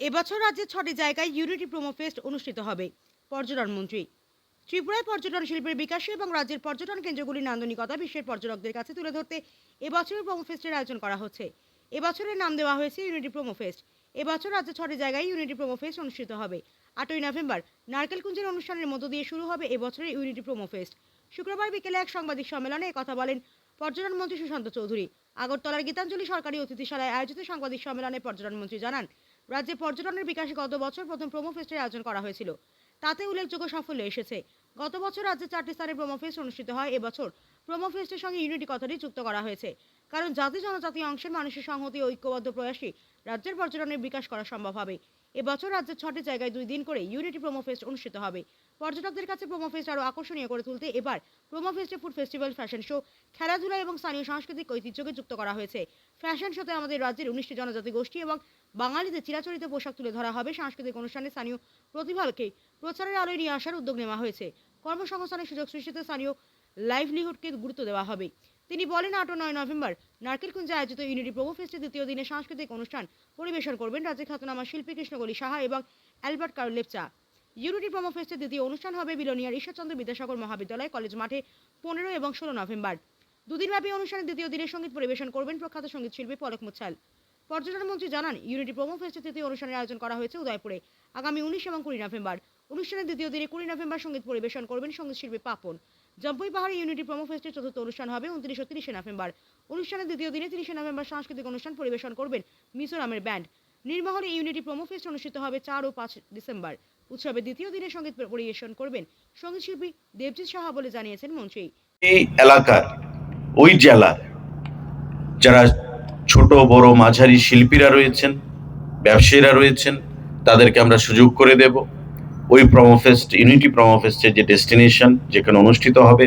এবছর রাজ্যে ছটি জায়গায় ইউনিটি প্রোমো ফেস্ট অনুষ্ঠিত হবে, পর্যটন মন্ত্রী। ত্রিপুরায় পর্যটন শিল্পের বিকাশে এবং রাজ্যের পর্যটন কেন্দ্রগুলির নান্দনিকতা, বিশ্বের পর্যটকদের কাছে তুলে ধরতে এবছরের প্রোমো ফেস্টের আয়োজন করা হচ্ছে। এবছরের নাম দেওয়া হয়েছে ইউনিটি প্রোমো ফেস্ট এবছর রাজ্যে ছটি জায়গায় ইউনিটি প্রোমো ফেস্ট অনুষ্ঠিত হবে। আটই নভেম্বর, নারকেলকুঞ্জের অনুষ্ঠানের মধ্য দিয়ে শুরু হবে এবছরের ইউনিটি প্রোমো ফেস্ট শুক্রবার বিকেলে এক সাংবাদিক সম্মেলনে কথা বলেন পর্যটন মন্ত্রী সুশান্ত চৌধুরী। আগরতলার গীতাঞ্জলি সরকারি অতিথিশালায় আয়োজিত সাংবাদিক সম্মেলনে পর্যটন মন্ত্রী জানান রাজ্যে পর্যটনের বিকাশে গত বছর প্রথম প্রোমো ফেস্টের আয়োজন করা হয়েছিল। তাতে উল্লেখযোগ্য সাফল্য এসেছে। গত বছর রাজ্যে চারটি স্থানে প্রোমো ফেস্ট অনুষ্ঠিত হয়। এবছর প্রোমো ফেস্টের সঙ্গে ইউনিটি কথাটি যুক্ত করা হয়েছে। কারণ জাতি জনজাতি অংশের মানুষের সংহতি ঐক্যবদ্ধ প্রয়াসই রাজ্যের পর্যটনের বিকাশ করা সম্ভব হবে। এবছর রাজ্যের ছটি জায়গায় দুই দিন করে ইউনিটি প্রোমো ফেস্ট অনুষ্ঠিত হবে। পর্যটকদের কাছে প্রোমো ফেস্ট আরও আকর্ষণীয় করে তুলতে এবার প্রোমো ফেস্টে ফুড ফেস্টিভ্যাল ফ্যাশন শো খেলাধুলা এবং স্থানীয় সাংস্কৃতিক ঐতিহ্যকে যুক্ত করা হয়েছে। ফ্যাশন শোতে আমাদের রাজ্যের উনিশটি জনজাতি গোষ্ঠী এবং বাঙালিদের চিরাচরিত পোশাক তুলে ধরা হবে সাংস্কৃতিক অনুষ্ঠানে স্থানীয় প্রতিভাকে। প্রচারের আলোয় নিয়ে আসার উদ্যোগ নেওয়া হয়েছে। কর্মসংস্থানের সুযোগ সৃষ্টিতে স্থানীয় লাইভলিহুডকে গুরুত্ব দেওয়া হবে। তিনি বলেন আট নয় নভেম্বর নারকেলকুঞ্জে আয়োজিত ইউনিটি প্রভু ফেস্টের দ্বিতীয় দিনে সাংস্কৃতিক অনুষ্ঠান পরিবেশন করবেন রাজ্যের খ্যাতনামা শিল্পী কৃষ্ণগলি সাহা এবং Albert Karl Lepcha. Unity promo ফেস্টের দ্বিতীয় অনুষ্ঠান হবে বিলোনিয়ার ঈশ্বরচন্দ্র বিদ্যাসাগর মহাবিদ্যালয় কলেজ মাঠে পনেরো এবং ষোলো নভেম্বর। দুদিনব্যাপী অনুষ্ঠানের দ্বিতীয় দিনে সংগীত পরিবেশন করবেন প্রখ্যাত সংগীত শিল্পী পলক মুচ্ছাল। পর্যটন মন্ত্রী জানান, ইউনিটি প্রোমো ফেস্টের তৃতীয় অনুষ্ঠানের আয়োজন করা হয়েছে উদয়পুরে, আগামী উনিশ এবং কুড়ি নভেম্বর। অনুষ্ঠানের দ্বিতীয় দিনে কুড়ি নভেম্বর সংগীত পরিবেশন করবেন সংগীত শিল্পী পাপন। জম্পুই পাহাড়ে ইউনিটি প্রোমো ফেস্টের চতুর্থ অনুষ্ঠান হবে উনত্রিশ ও তিরিশে নভেম্বর। অনুষ্ঠানের দ্বিতীয় দিনে তিরিশে নভেম্বর সাংস্কৃতিক অনুষ্ঠান পরিবেশন করবেন মিজোরামের ব্যান্ড। নির্মহলে ইউনিটি প্রোমো ফেস্ট অনুষ্ঠিত হবে চার ও পাঁচ ডিসেম্বর। উৎসবের দ্বিতীয় দিনে সংগীত পরিবেশন করবেন সংগীত শিল্পী দেবজিৎ সাহা বলে জানিয়েছেন মন্ত্রী। এই এলাকার, ওই জেলার যারা ছোট, বড়, মাঝারি শিল্পীরা রয়েছেন, ব্যবসায়ীরা রয়েছেন, তাদেরকে আমরা সুযোগ করে দেব। ওই প্রমোফেস্ট ইউনিটি প্রমোফেস্টের যে ডেস্টিনেশন যেখানে অনুষ্ঠিত হবে,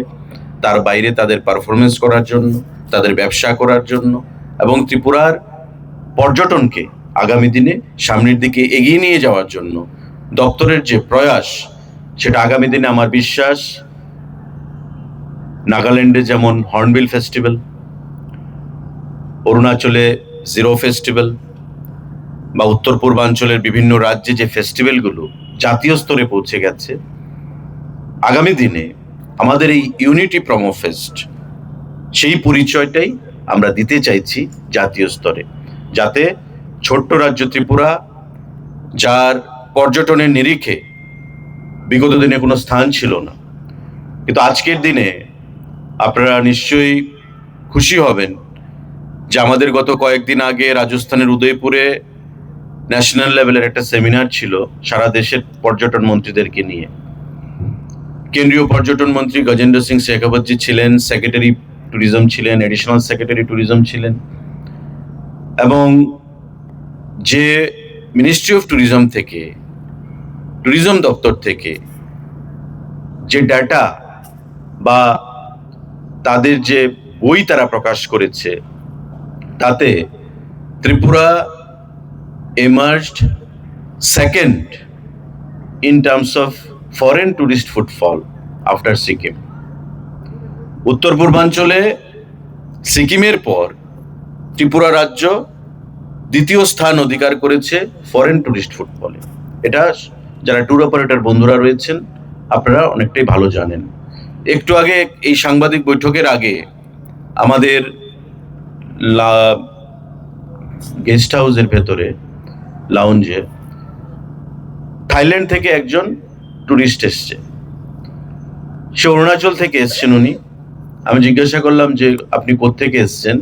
তার বাইরে তাদের পারফরমেন্স করার জন্য, তাদের ব্যবসা করার জন্য এবং ত্রিপুরার পর্যটনকে আগামী দিনে সামনের দিকে এগিয়ে নিয়ে যাওয়ার জন্য দপ্তরের যে প্রয়াস, সেটা আগামী দিনে আমার বিশ্বাস, নাগাল্যান্ডে যেমন হর্নবিল ফেস্টিভ্যাল, অরুণাচলে জিরো ফেস্টিভ্যাল বা উত্তর পূর্বাঞ্চলের বিভিন্ন রাজ্যে যে ফেস্টিভ্যালগুলো জাতীয় স্তরে পৌঁছে গেছে। আগামী দিনে আমাদের এই ইউনিটি প্রমো ফেস্ট সেই পরিচয়টাই আমরা দিতে চাইছি জাতীয় স্তরে। যাতে ছোট্ট রাজ্য ত্রিপুরা, যার পর্যটনের নিরিখে বিগত দিনে কোনো স্থান ছিল না, কিন্তু আজকের দিনে আপনারা নিশ্চয়ই খুশি হবেন যে আমাদের গত কয়েকদিন আগে রাজস্থানের উদয়পুরে ন্যাশনাল লেভেলের একটা সেমিনার ছিল সারা দেশের পর্যটন মন্ত্রীদেরকে নিয়ে। কেন্দ্রীয় পর্যটন মন্ত্রী গজেন্দ্র সিং শেখাবতজি ছিলেন সেক্রেটারি ট্যুরিজম ছিলেন এডিশনাল সেক্রেটারি ট্যুরিজম ছিলেন। এবং যে মিনিস্ট্রি অফ ট্যুরিজম থেকে ট্যুরিজম দপ্তর থেকে যে ডাটা বা তাদের যে বই তারা প্রকাশ করেছে, তাতে Tripura emerged second in terms of foreign tourist footfall after Sikkim উত্তর পূর্বাঞ্চলে সিকিমের পর ত্রিপুরা রাজ্য দ্বিতীয় স্থান অধিকার করেছে ফরেন টুরিস্ট ফুটফলে এটা যারা ট্যুর অপারেটর বন্ধুরা রয়েছেন, আপনারা অনেকটাই ভালো জানেন। একটু আগে এই সাংবাদিক বৈঠকের আগে আমাদের গেস্ট হাউসের ভেতরে লাউঞ্জে থাইল্যান্ড থেকে একজন ট্যুরিস্ট এসছে। সে অরুণাচল থেকে এসছেন উনি। আমি জিজ্ঞাসা করলাম যে, আপনি কোত্থেকে এসছেন?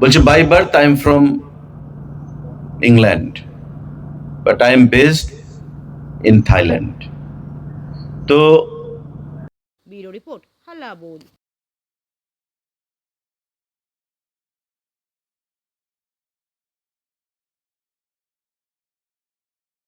বলছে by birth I am from England but I am based in Thailand তো রিপোর্ট বোল